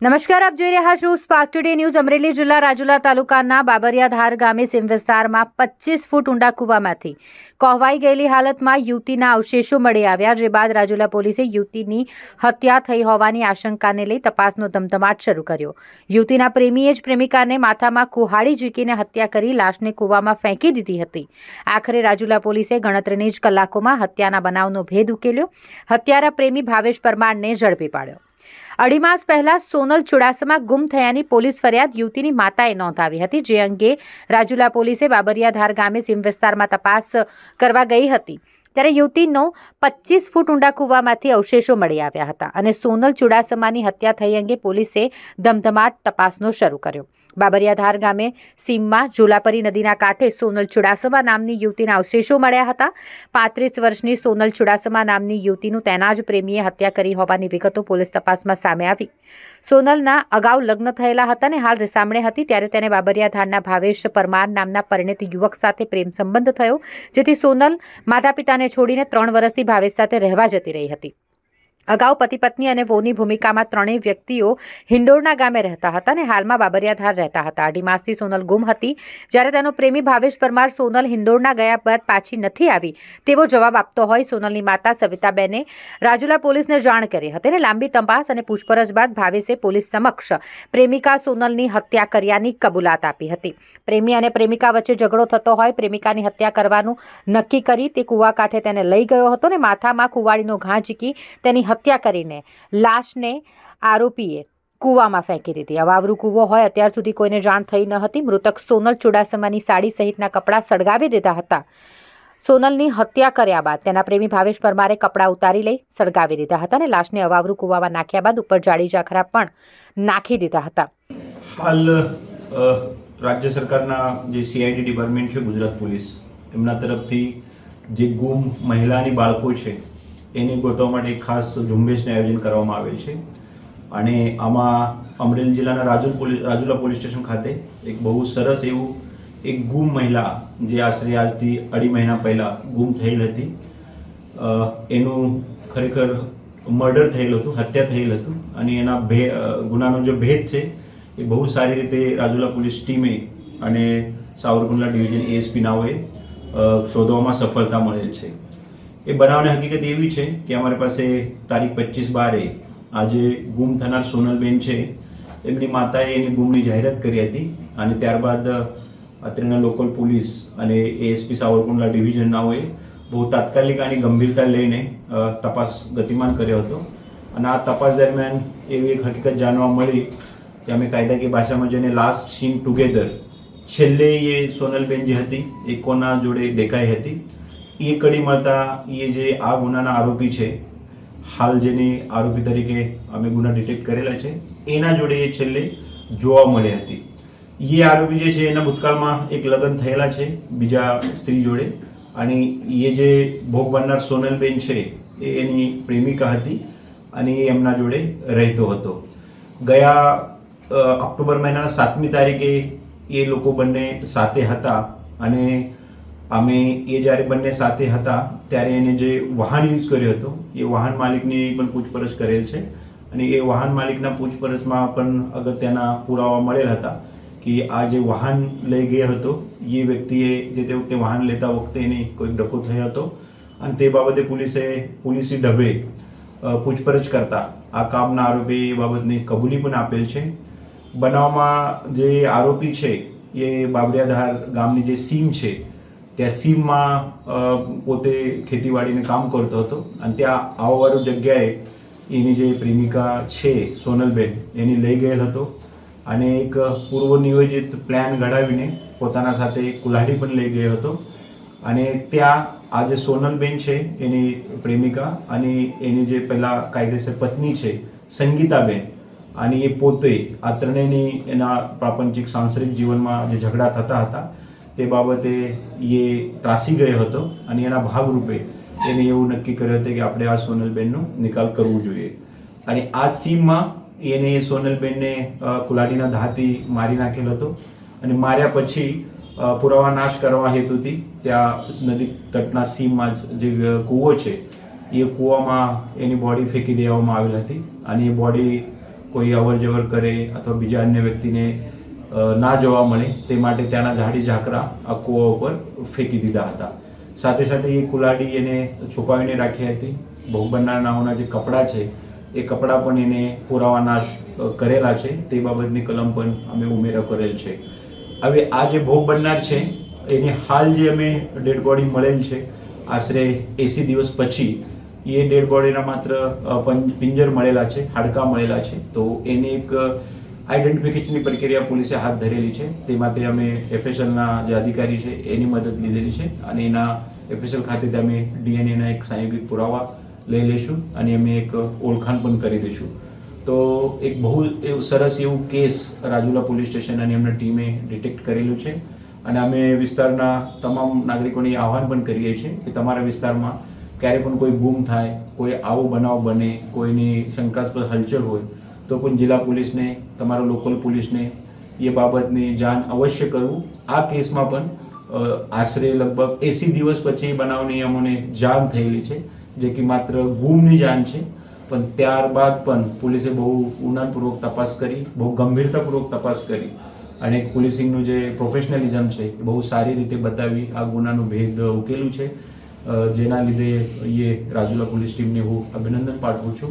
નમસ્કાર, આપ જોઈ રહ્યા છો સ્પાર્ક ટુડે ન્યૂઝ અમરેલી જિલ્લા રાજુલા તાલુકાના બાબરિયાધાર ગામે સીમ વિસ્તારમાં પચીસ ફૂટ ઊંડા કૂવામાંથી કોહવાઈ ગયેલી હાલતમાં યુવતીના અવશેષો મળી આવ્યા, જે બાદ રાજુલા પોલીસે યુવતીની હત્યા થઈ હોવાની આશંકાને લઈ તપાસનો ધમધમાટ શરૂ કર્યો. યુવતીના પ્રેમીએ જ પ્રેમિકાને માથામાં કુહાડી ઝીકીને હત્યા કરી લાશને કૂવામાં ફેંકી દીધી હતી. આખરે રાજુલા પોલીસે ગણતરીની જ કલાકોમાં હત્યાના બનાવનો ભેદ ઉકેલ્યો. હત્યારા પ્રેમી ભાવેશ પરમારને ઝડપી પાડ્યો. અઢી માસ પહેલા સોનલ ચુડાસમા ગુમ થયાની પોલીસ ફરિયાદ યુવતીની માતાએ નોંધાવી હતી, જે અંગે રાજુલા પોલીસે બાબરિયાધાર ગામે સીમ વિસ્તારમાં તપાસ કરવા ગઈ હતી. ત્યારે યુવતીનો પચીસ ફૂટ ઊંડા કૂવામાંથી અવશેષો મળી આવ્યા હતા અને સોનલ ચુડાસમાની હત્યા થઈ અંગે પોલીસે ધમધમાટ તપાસનો શરૂ કર્યો. બાબરિયાધાર ગામે સીમમાં ઝુલાપરી નદીના કાંઠે સોનલ ચુડાસમા નામની યુવતીના અવશેષો મળ્યા હતા. પાંત્રીસ વર્ષની સોનલ ચુડાસમા નામની યુવતીનું તેના જ પ્રેમીએ હત્યા કરી હોવાની વિગતો પોલીસ તપાસમાં સામે આવી. સોનલના અગાઉ લગ્ન થયેલા હતા અને હાલ રિસામણે હતી ત્યારે તેને બાબરિયાધારના ભાવેશ પરમાર નામના પરિણીત યુવક સાથે પ્રેમ સંબંધ થયો, જેથી સોનલ માતા પિતાને છોડીને ત્રણ વર્ષથી ભાવેશ સાથે રહેવા જતી રહી હતી. અગાઉ પતિ પત્ની અને વહુની ભૂમિકામાં ત્રણેય વ્યક્તિઓ હિંડોળના ગામે રહેતા હતા અને હાલમાં બાબરિયાધાર રહેતા હતા. અઢી માસથી સોનલ ગુમ હતી. જ્યારે તેનો પ્રેમી ભાવેશ પરમાર સોનલ હિંડોળના ગયા બાદ પાછી નથી આવી, તેવો જવાબ આપતો હોય સોનલની માતા સવિતાબેને. રાજુલા પોલીસને જાણ કરી હતી અને લાંબી તપાસ અને પૂછપરછ બાદ ભાવેશે પોલીસ સમક્ષ પ્રેમિકા સોનલની હત્યા કર્યાની કબૂલાત આપી હતી. પ્રેમી અને પ્રેમિકા વચ્ચે ઝઘડો થતો હોય, પ્રેમિકાની હત્યા કરવાનું નક્કી કરી તે કૂવા કાંઠે તેને લઈ ગયો હતો અને માથામાં કુવાડીનો ઘા ઝીકી તેની હત્યા કરીને લાશને આરોપીએ કૂવામાં ફેંકી દીધી. અવાવરૂ કૂવો હોય અત્યાર સુધી કોઈને જાણ થઈ ન હતી. મૃતક સોનલ ચુડાસમાની સાડી સહિતના કપડાં સળગાવી દીધા હતા. સોનલની હત્યા કર્યા બાદ તેના પ્રેમી ભાવેશ પરમારે કપડાં ઉતારી લઈ સળગાવી દીધા હતા અને લાશને અવાવરૂ કૂવામાં નાખ્યા બાદ ઉપર જાડી જાખરા પણ નાખી દીધા હતા. હાલ રાજ્ય સરકારના જે સીઆઈડી ડિપાર્ટમેન્ટ છે ગુજરાત પોલીસ, એમના તરફથી જે ગુમ મહિલાની બાળકો છે એને ગોતવા માટે ખાસ ઝુંબેશનું આયોજન કરવામાં આવેલ છે. અને આમાં અમરેલી જિલ્લાના Rajul police Rajula police station ખાતે એક બહુ સરસ એવું એક ગુમ મહિલા, જે આશરે આજથી અઢી મહિના પહેલાં ગુમ થયેલ હતી. એનું ખરેખર મર્ડર થયેલું હતું, હત્યા થયેલ હતું. અને એના ભે ગુનાનો જે ભેદ છે, એ બહુ સારી રીતે રાજુલા પોલીસ ટીમે અને સાવરકુંડલા ડિવિઝન એએસપી નાઓએ શોધવામાં સફળતા મળેલ છે. એ બનાવની હકીકત એવી છે કે અમારી પાસે તારીખ પચીસ બારે આજે ગુમ થનાર સોનલબેન છે. એમની માતાએ એની ગુમની જાહેરાત કરી હતી અને ત્યારબાદ અત્રેના લોકલ પોલીસ અને એએસપી સાવરકુંડલા ડિવિઝનનાઓએ બહુ તાત્કાલિક આની ગંભીરતા લઈને તપાસ ગતિમાન કર્યો હતો. અને આ તપાસ દરમિયાન એવી એક હકીકત જાણવા મળી કે અમે કાયદાકીય ભાષામાં જેને લાસ્ટ સીન ટુગેધર છેલ્લે એ સોનલબેન જે હતી, એ કોના જોડે દેખાઈ હતી? એ કડી મળતા એ જે આ ગુનાના આરોપી છે, હાલ જેને આરોપી તરીકે અમે ગુના ડિટેક્ટ કરેલા છે, એના જોડે એ છેલ્લે જોવા મળી હતી. એ આરોપી જે છે, એના ભૂતકાળમાં એક લગ્ન થયેલા છે, બીજા સ્ત્રી જોડે. અને એ જે ભોગ બનનાર સોનલબેન છે, એ એની પ્રેમિકા હતી અને એ એમના જોડે રહેતો હતો. ગયા ઓક્ટોબર મહિનાના સાતમી તારીખે એ લોકો બંને સાથે હતા અને અમે એ જ્યારે બંને સાથે હતા, ત્યારે એને જે વાહન યુઝ કર્યો હતો, એ વાહન માલિકની પણ પૂછપરછ કરેલ છે. અને એ વાહન માલિકના પૂછપરછમાં પણ અગત્યના પુરાવા મળેલ હતા કે આ જે વાહન લઈ ગયો હતો, એ વ્યક્તિએ જે તે વખતે વાહન લેતા વખતે એને કોઈ ડકો થયો હતો. અને તે બાબતે પોલીસે, પોલીસી ઢબે પૂછપરછ કરતા આ કામના આરોપી એ બાબતની કબૂલી પણ આપેલ છે. બનાવમાં જે આરોપી છે, એ બાબરિયાધાર ગામની જે સીમ છે ત્યાં સીમમાં પોતે ખેતીવાડીને કામ કરતો હતો અને ત્યાં આવવાવાળું જગ્યાએ એની જે પ્રેમિકા છે, સોનલબેન, એની લઈ ગયેલ હતો. અને એક પૂર્વ નિયોજિત પ્લાન ઘડાવીને પોતાના સાથે કુલ્હાડી પણ લઈ ગયો હતો. અને ત્યાં આ જે સોનલબેન છે, એની પ્રેમિકા અને એની જે પહેલાં કાયદેસર પત્ની છે, સંગીતાબેન, અને એ પોતે આ ત્રણેયની એના પ્રાપંચિક સાંસારિક જીવનમાં જે ઝઘડા થતા હતા તે બાબતે એ ત્રાસી ગયો હતો અને એના ભાગરૂપે એને એવું નક્કી કર્યું હતું કે આપણે આ સોનલબેનનો નિકાલ કરવો જોઈએ. અને આ સીમમાં એને સોનલબેનને કુલાટીના ધાથી મારી નાખેલો હતો અને માર્યા પછી પુરાવા નાશ કરવા હેતુથી ત્યાં નદી તટના સીમમાં જ કૂવો છે, એ કૂવામાં એની બોડી ફેંકી દેવામાં આવેલ હતી અને એ બોડી કોઈ અવર જવર કરે અથવા બીજા અન્ય વ્યક્તિને ના જોવા મળે. તે માટે ત્યાંના ઝાડી ઝાકરા આ કૂવા ઉપર ફેંકી દીધા હતા. સાથે સાથે એ કુલાડી એને છુપાવીને રાખી હતી. ભોગ બનનારાઓના જે કપડાં છે, એ કપડાં પણ એને પુરાવા નાશ કરેલા છે. તે બાબતની કલમ પણ અમે ઉમેરો કરેલ છે. હવે આ જે ભોગ બનનાર છે, એની હાલ જે અમે ડેડ બોડી મળેલ છે, આશરે એંસી દિવસ પછી, એ ડેડ બોડીના માત્ર પિંજર મળેલા છે, હાડકાં મળેલા છે. તો એને એક આઈડેન્ટિફિકેશનની પ્રક્રિયા પોલીસે હાથ ધરેલી છે. તે માટે અમે એફએસએલના જે અધિકારી છે, એની મદદ લીધેલી છે અને એના એફએસએલ ખાતે અમે ડીએનએના એક સંયોગિક પુરાવા લઈ લઈશું અને અમે એક ઓળખાણ પણ કરી દઈશું. તો એક બહુ એવું સરસ એવું કેસ રાજુલા પોલીસ સ્ટેશન અને એમના ટીમે ડિટેક્ટ કરેલું છે અને અમે વિસ્તારના તમામ નાગરિકોને આહવાન પણ કરીએ છીએ કે તમારા વિસ્તારમાં ક્યારે પણ કોઈ ગુમ થાય, કોઈ આવો બનાવ બને, કોઈની શંકાસ્પદ હલચલ હોય તો પણ જિલ્લા પોલીસને, તમારા લોકલ પોલીસને એ બાબતની જાણ અવશ્ય કરવું. આ કેસમાં પણ આશરે લગભગ એંસી દિવસ પછી બનાવની અમને જાણ થયેલી છે, જે કે માત્ર ગુમની જાણ છે. પણ ત્યારબાદ પણ પોલીસે બહુ ઉનાનપૂર્વક તપાસ કરી, બહુ ગંભીરતાપૂર્વક તપાસ કરી અને પોલીસિંગનું જે પ્રોફેશનલિઝમ છે એ બહુ સારી રીતે બતાવી, આ ગુનાનું ભેદ ઉકેલું છે. જેના લીધે એ રાજુલા પોલીસ ટીમને હું અભિનંદન પાઠવું છું.